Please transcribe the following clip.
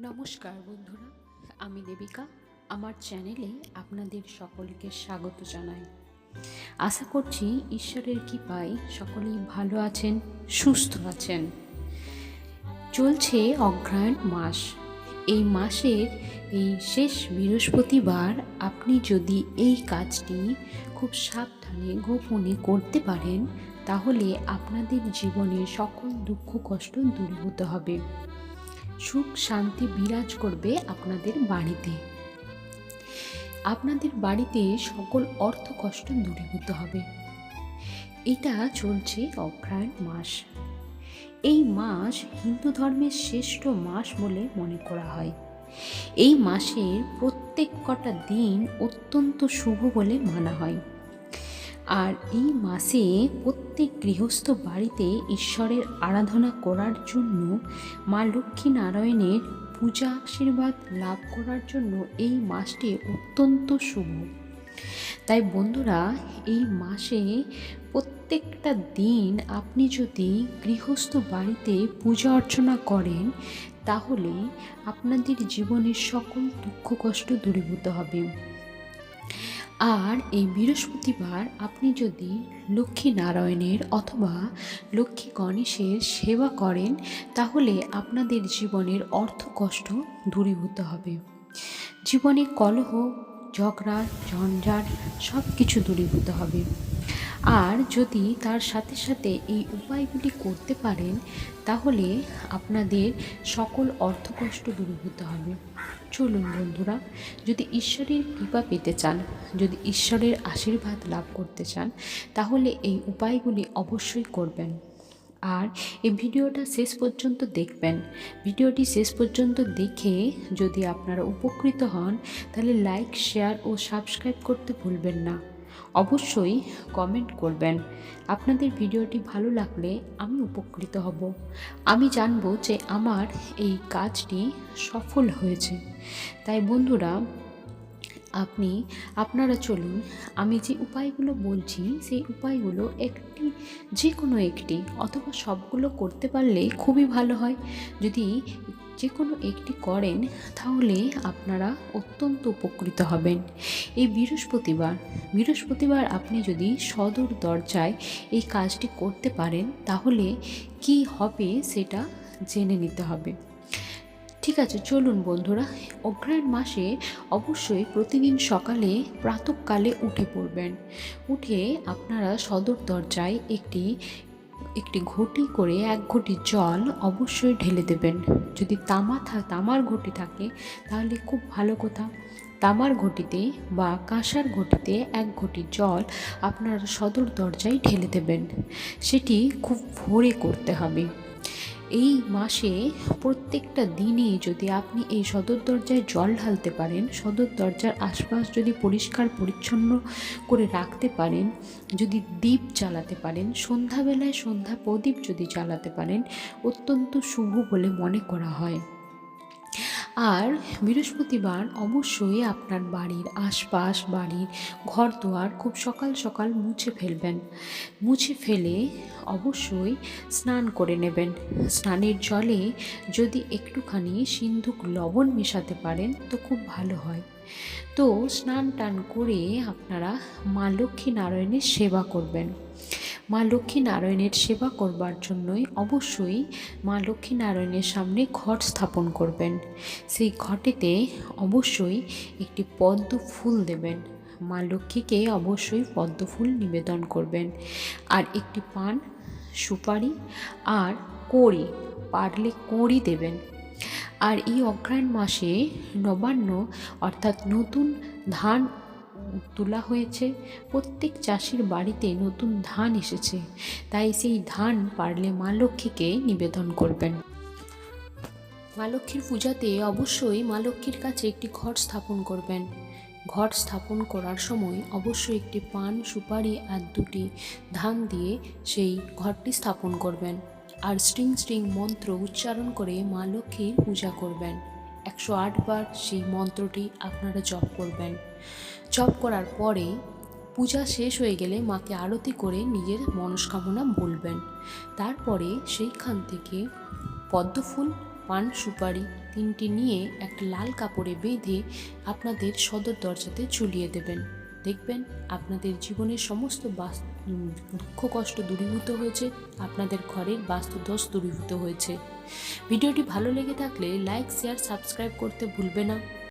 নমস্কার বন্ধুরা, আমি দেবিকা। আমার চ্যানেলে আপনাদের সকলকে স্বাগত জানাই। আশা করছি ঈশ্বরের কৃপায় সকলেই ভালো আছেন, সুস্থ আছেন। চলছে অগ্রহায়ণ মাস। এই মাসের এই শেষ বৃহস্পতিবার আপনি যদি এই কাজটি খুব সাবধানে, গোপনে করতে পারেন, তাহলে আপনাদের জীবনে সকল দুঃখ, কষ্ট দূরীভূত হবে। সুখ শান্তি বিরাজ করবে আপনাদের বাড়িতে। আপনাদের বাড়িতে সকল অর্থ কষ্ট দূরীভূত হবে। এটা চলছে অগ্রহায়ণ মাস। এই মাস হিন্দু ধর্মের শ্রেষ্ঠ মাস বলে মনে করা হয়। এই মাসের প্রত্যেক কটা দিন অত্যন্ত শুভ বলে মানা হয়। আর এই মাসে প্রত্যেক গৃহস্থ বাড়িতে ঈশ্বরের আরাধনা করার জন্য মা লক্ষ্মী নারায়ণের পূজা আশীর্বাদ লাভ করার জন্য এই মাসটি অত্যন্ত শুভ। তাই বন্ধুরা, এই মাসে প্রত্যেকটা দিন আপনি যদি গৃহস্থ বাড়িতে পূজা অর্চনা করেন, তাহলে আপনাদের জীবনের সকল দুঃখ কষ্ট দূরীভূত হবে। আর এই বৃহস্পতিবার আপনি যদি লক্ষ্মী নারায়ণের অথবা লক্ষ্মী গণেশের সেবা করেন, তাহলে আপনাদের জীবনের অর্থ কষ্ট দূরীভূত হবে। জীবনে কলহ, ঝগড়া, ঝঞ্ঝাট সব কিছু দূরীভূত হবে। আর যদি তার সাথে সাথে এই উপায়গুলি করতে পারেন, তাহলে আপনাদের সকল অর্থকষ্ট দূরীভূত হবে। চলুন বন্ধুরা, যদি ঈশ্বরের কৃপা পেতে চান, যদি ঈশ্বরের আশীর্বাদ লাভ করতে চান, তাহলে এই উপায়গুলি অবশ্যই করবেন। আর এই ভিডিওটা শেষ পর্যন্ত দেখবেন। ভিডিওটি শেষ পর্যন্ত দেখে যদি আপনারা উপকৃত হন, তাহলে লাইক, শেয়ার ও সাবস্ক্রাইব করতে ভুলবেন না। অবশ্যই কমেন্ট করবেন। আপনাদের ভিডিওটি ভালো লাগলে আমি উপকৃত হব। আমি জানব যে আমার এই কাজটি সফল হয়েছে। তাই বন্ধুরা, আপনি, আপনারা চলুন, আমি যে উপায়গুলো বলছি, সেই উপায়গুলো একটি যে কোনো একটি, অথবা সবগুলো করতে পারলে খুবই ভালো হয়। যদি যে কোনো একটি করেন, তাহলে আপনারা অত্যন্ত উপকৃত হবেন। এই বৃহস্পতিবার বৃহস্পতিবার আপনি যদি সদর দরজায় এই কাজটি করতে পারেন, তাহলে কি হবে সেটা জেনে নিতে হবে। ঠিক আছে, চলুন বন্ধুরা, অগ্রহায়ণ মাসে অবশ্যই প্রতিদিন সকালে প্রাতকালে উঠে পড়বেন। উঠে আপনারা সদর দরজায় একটি একটি ঘটি করে এক ঘটি জল অবশ্যই ঢেলে দেবেন। যদি তামা থা, তামার ঘটি থাকে, তাহলে খুব ভালো কথা। তামার ঘটিতে বা কাঁসার ঘটিতে এক ঘটি জল আপনার সদর দরজায় ঢেলে দেবেন। সেটি খুব ভোরে করতে হবে। এই মাসে প্রত্যেকটা দিনে যদি আপনি এই সদর দরজায় জল ঢালতে পারেন, সদর দরজার আশপাশ যদি পরিষ্কার, পরিচ্ছন্ন করে রাখতে পারেন, যদি দ্বীপ জ্বালাতে পারেন, সন্ধ্যাবেলায় সন্ধ্যা প্রদীপ যদি জ্বালাতে পারেন, অত্যন্ত শুভ বলে মনে করা হয়। আর বৃহস্পতিবার অবশ্যই আপনার বাড়ির আশপাশ, বাড়ির ঘর দোয়ার খুব সকাল সকাল মুছে ফেলবেন। মুছে ফেলে অবশ্যই স্নান করে নেবেন। স্নানের জলে যদি একটুখানি সিন্ধুক লবণ মেশাতে পারেন তো খুব ভালো হয়। তো স্নান টান করে আপনারা মা লক্ষ্মী নারায়ণের সেবা করবেন। মা লক্ষ্মী নারায়ণের সেবা করবার জন্যই অবশ্যই মা লক্ষ্মী নারায়ণের সামনে ঘট স্থাপন করবেন। সেই ঘটেতে অবশ্যই একটি পদ্ম ফুল দেবেন। মা লক্ষ্মীকে অবশ্যই পদ্ম ফুল নিবেদন করবেন। আর একটি পান, সুপারি আর কড়ি, পারলে কড়ি দেবেন। আর এই অগ্রহায়ণ মাসে নবান্ন অর্থাৎ নতুন ধান তোলা হয়েছে, প্রত্যেক চাষির বাড়িতে নতুন ধান এসেছে। তাই সেই ধান পারলে মা লক্ষ্মীকে নিবেদন করবেন। মা লক্ষ্মীর পূজাতে অবশ্যই মা লক্ষ্মীর কাছে একটি ঘট স্থাপন করবেন। ঘট স্থাপন করার সময় অবশ্যই একটি পান, সুপারি আর দুটি ধান দিয়ে সেই ঘরটি স্থাপন করবেন। আর স্ট্রিং স্ট্রিং মন্ত্র উচ্চারণ করে মা লক্ষ্মীর পূজা করবেন। একশো আটবার সেই মন্ত্রটি আপনারা জপ করবেন। জপ করার পরে পূজা শেষ হয়ে গেলে মাকে আরতি করে নিজের মনস্কামনা বলবেন। তারপরে সেইখান থেকে পদ্মফুল, পান সুপারি তিনটি নিয়ে একটা লাল কাপড়ে বেঁধে আপনাদের সদর দরজাতে ঝুলিয়ে দেবেন। দেখবেন আপনাদের জীবনের সমস্ত দুঃখ কষ্ট দূরীভূত হয়েছে, আপনাদের ঘরের বাস্তুদোষ দূরীভূত হয়েছে। ভিডিওটি ভালো লেগে থাকলে লাইক শেয়ার সাবস্ক্রাইব করতে ভুলবে না।